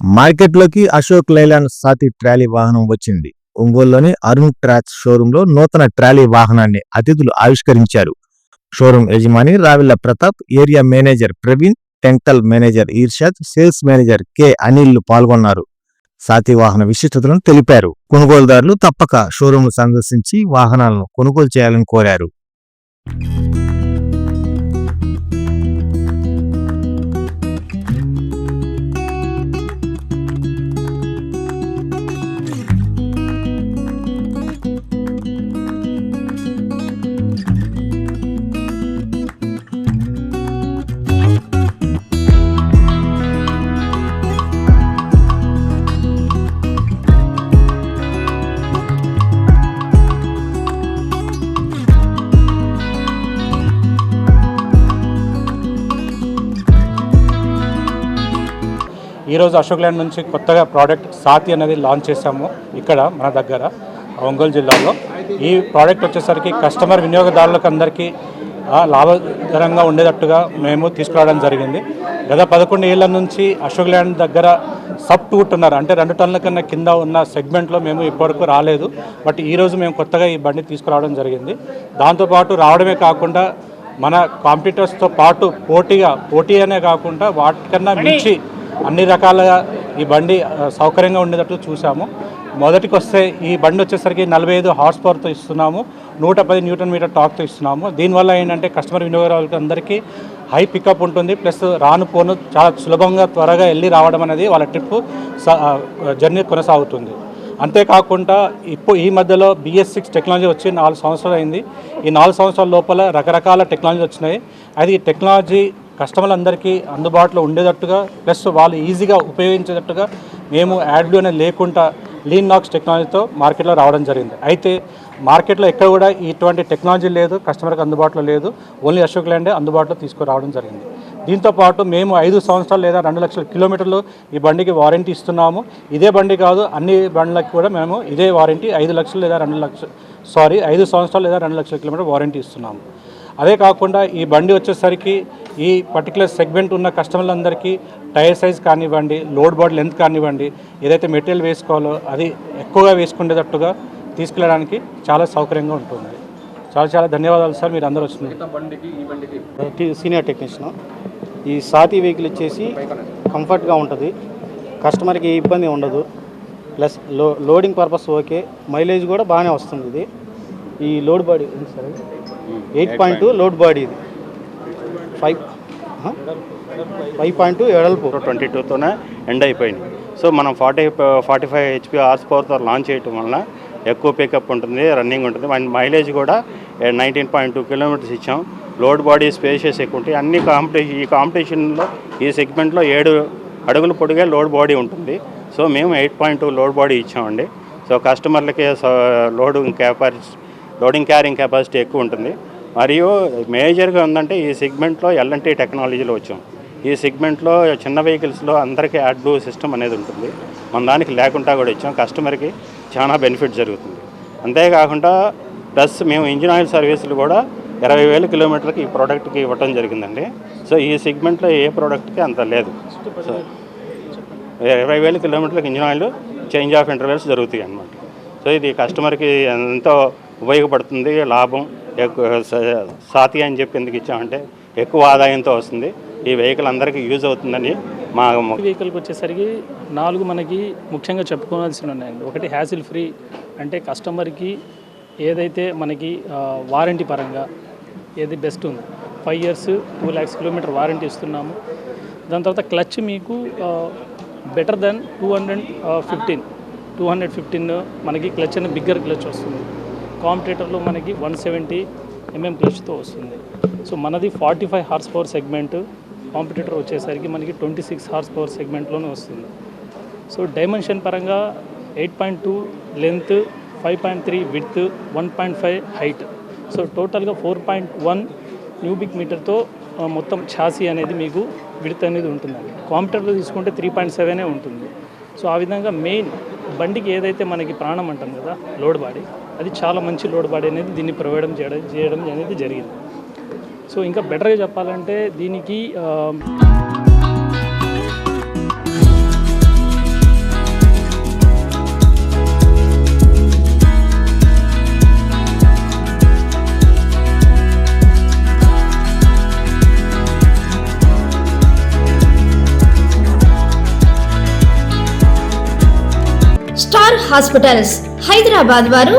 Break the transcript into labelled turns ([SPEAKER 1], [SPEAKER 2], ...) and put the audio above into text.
[SPEAKER 1] మార్కెట్లోకి Ashok Leyland సాతి trolley వాహనం వచ్చింది. ఒంగోలులోని అరుణ్ ట్రాక్స్ షోరూమ్లో నూతన ట్రాలీ వాహనాన్ని అతిథులు ఆవిష్కరించారు. షోరూం యజమాని Ravilla Pratap area manager Praveen Tenktal manager Irshad sales manager K Anil పాల్గొన్నారు. సాతి వాహన విశిష్టతలను తెలిపారు. కొనుగోలుదారులు తప్పక షోరూమ్ సందర్శించి వాహనాలను కొనుగోలు చేయాలని కోరారు.
[SPEAKER 2] ఈరోజు అశోక్ ల్యాండ్ నుంచి కొత్తగా ప్రోడక్ట్ సాతి అనేది లాంచ్ చేశాము ఇక్కడ మన దగ్గర ఒంగోలు జిల్లాలో. ఈ ప్రోడక్ట్ వచ్చేసరికి కస్టమర్ వినియోగదారులకు అందరికీ లాభకరంగా ఉండేటట్టుగా మేము తీసుకురావడం జరిగింది. గత పదకొండు ఏళ్ళ నుంచి అశోక్ ల్యాండ్ దగ్గర సబ్ టూ ఉన్నారు అంటే రెండు టన్నుల కన్నా కింద ఉన్న సెగ్మెంట్లో మేము ఇప్పటివరకు రాలేదు. బట్ ఈరోజు మేము కొత్తగా ఈ బండి తీసుకురావడం జరిగింది. దాంతోపాటు రావడమే కాకుండా మన కాంపిటీటర్స్తో పాటు పోటీగా పోటీ అనే కాకుండా వాటికన్నా మించి అన్ని రకాల ఈ బండి సౌకర్యంగా ఉండేటట్టు చూసాము మొదటికి వస్తే ఈ బండి వచ్చేసరికి నలభై ఐదు హార్స్ పవర్తో ఇస్తున్నాము. నూట పది న్యూటన్ మీటర్ టాక్తో ఇస్తున్నాము. దీనివల్ల ఏంటంటే కస్టమర్ వినియోగదారులకు అందరికీ హై పికప్ ఉంటుంది. ప్లస్ రాను పోను చాలా సులభంగా త్వరగా వెళ్ళి రావడం అనేది వాళ్ళ ట్రిప్ జర్నీ కొనసాగుతుంది. అంతేకాకుండా ఇప్పుడు ఈ మధ్యలో బిఎస్ సిక్స్ టెక్నాలజీ వచ్చి నాలుగు సంవత్సరాలు అయింది. ఈ నాలుగు సంవత్సరాల లోపల రకరకాల టెక్నాలజీ వచ్చినాయి. అది టెక్నాలజీ కస్టమర్లందరికీ అందుబాటులో ఉండేటట్టుగా ప్లస్ వాళ్ళు ఈజీగా ఉపయోగించేటట్టుగా మేము యాడ్లు అనేది లేకుండా లీన్ నాక్స్ టెక్నాలజీతో మార్కెట్లో రావడం జరిగింది. అయితే మార్కెట్లో ఎక్కడ కూడా ఇటువంటి టెక్నాలజీ లేదు కస్టమర్కి అందుబాటులో లేదు. ఓన్లీ అశోక్ ల్యాండే అందుబాటులో తీసుకురావడం జరిగింది. దీంతో పాటు మేము ఐదు సంవత్సరాలు లేదా రెండు లక్షల కిలోమీటర్లు ఈ బండికి వారంటీ ఇస్తున్నాము. ఇదే బండి కాదు అన్ని బండ్లకు కూడా మేము ఇదే వారంటీ ఐదు లక్షలు లేదా రెండు లక్షలు సారీ ఐదు సంవత్సరాలు లేదా రెండు లక్షల కిలోమీటర్ వారంటీ ఇస్తున్నాము. అదే కాకుండా ఈ బండి వచ్చేసరికి ఈ పర్టికులర్ సెగ్మెంట్ ఉన్న కస్టమర్లందరికీ టైర్ సైజ్ కానివ్వండి లోడ్ బాడీ లెంత్ కానివ్వండి ఏదైతే మెటీరియల్ వేసుకోవాలో అది ఎక్కువగా వేసుకునేటట్టుగా తీసుకెళ్ళడానికి చాలా సౌకర్యంగా ఉంటుంది. చాలా చాలా ధన్యవాదాలు సార్ మీరు అందరూ వచ్చినారు
[SPEAKER 3] సీనియర్ టెక్నీషియన్ ఈ సాతి వెహికల్ వచ్చేసి కంఫర్ట్గా ఉంటుంది. కస్టమర్కి ఏ ఇబ్బంది ఉండదు. ప్లస్లో లోడింగ్ పర్పస్ ఓకే మైలేజ్ కూడా బాగానే వస్తుంది ఇది. ఈ లోడ్ బాడీ ఉంది sir eight point two load body ఇది. ఫైవ్ ఫైవ్ పాయింట్ టూ ఎడల్పు
[SPEAKER 4] ట్వంటీ టూతోనే ఎండ్ అయిపోయింది. సో మనం forty forty five HP horse పవర్తో launch చేయటం వలన ఎక్కువ పికప్ ఉంటుంది రన్నింగ్ ఉంటుంది. అండ్ మైలేజ్ కూడా నైన్టీన్ పాయింట్ టూ కిలోమీటర్స్ ఇచ్చాం. లోడ్ బాడీ స్పేషియస్ ఎక్కువ ఉంటాయి. అన్ని కాంపిటీషన్ ఈ కాంపిటీషన్లో ఈ సెగ్మెంట్లో ఏడు అడుగుల పొడిగే లోడ్ బాడీ ఉంటుంది. సో మేము eight point two load body ఇచ్చామండి. So కస్టమర్లకి loading capacity loading carrying capacity ఎక్కువ ఉంటుంది. మరియు మేజర్గా ఉందంటే ఈ సెగ్మెంట్లో ఎల్ఎన్టీ టెక్నాలజీలో వచ్చాం. ఈ సెగ్మెంట్లో చిన్న వెహికల్స్లో అందరికీ యాడ్ సిస్టమ్ అనేది ఉంటుంది. మన దానికి లేకుండా కూడా ఇచ్చాం. కస్టమర్కి చాలా బెనిఫిట్ జరుగుతుంది. అంతేకాకుండా ప్లస్ మేము ఇంజిన్ ఆయిల్ సర్వీసులు కూడా ఇరవై వేల కిలోమీటర్కి ఈ ప్రోడక్ట్కి ఇవ్వటం జరిగిందండి. సో ఈ సెగ్మెంట్లో ఏ ప్రోడక్ట్కి అంత లేదు. సో ఇరవై వేల కిలోమీటర్లకు engine oil change of intervals జరుగుతాయి అన్నమాట. సో ఇది కస్టమర్కి ఎంతో ఉపయోగపడుతుంది లాభం. సాతి అని చెప్పి ఎందుకు ఇచ్చామంటే ఎక్కువ ఆదాయంతో వస్తుంది. ఈ వెహికల్ అందరికీ యూజ్ అవుతుందని మా
[SPEAKER 5] వెహికల్కి వచ్చేసరికి నాలుగు మనకి ముఖ్యంగా చెప్పుకోవాల్సి ఉన్నాయండి. ఒకటి హ్యాసిల్ ఫ్రీ అంటే కస్టమర్కి ఏదైతే మనకి వారంటీ పరంగా ఏది బెస్ట్ ఉంది. Five years two lakhs kilometre warranty ఇస్తున్నాము. దాని తర్వాత క్లచ్ మీకు better than two hundred fifteen two hundred fifteen మనకి క్లచ్ అనేది బిగ్గర్ క్లచ్ వస్తుంది. కాంపిటేటర్లో మనకి వన్ సెవెంటీ ఎంఎం క్లచ్తో వస్తుంది. సో మనది forty five horse power segment competitor వచ్చేసరికి మనకి ట్వంటీ సిక్స్ హార్స్ పవర్ సెగ్మెంట్లోనే వస్తుంది. సో డైమెన్షన్ పరంగా eight point two length five point three width one point five height so టోటల్గా ఫోర్ పాయింట్ వన్ న్యూబిక్ మీటర్తో మొత్తం ఛాసీ అనేది మీకు విడత అనేది ఉంటుందండి. కాంప్యూటర్లో తీసుకుంటే త్రీ పాయింట్ సెవెనే ఉంటుంది. సో ఆ విధంగా మెయిన్ బండికి ఏదైతే మనకి ప్రాణం అంటాం కదా లోడ్ బాడీ అది చాలా మంచి లోడ్ బాడీ అనేది దీన్ని ప్రొవైడ్ చేయడం చేయడం అనేది జరిగింది. సో ఇంకా బెటర్గా చెప్పాలంటే దీనికి
[SPEAKER 6] స్టార్ హాస్పిటల్స్ హైదరాబాద్ వారు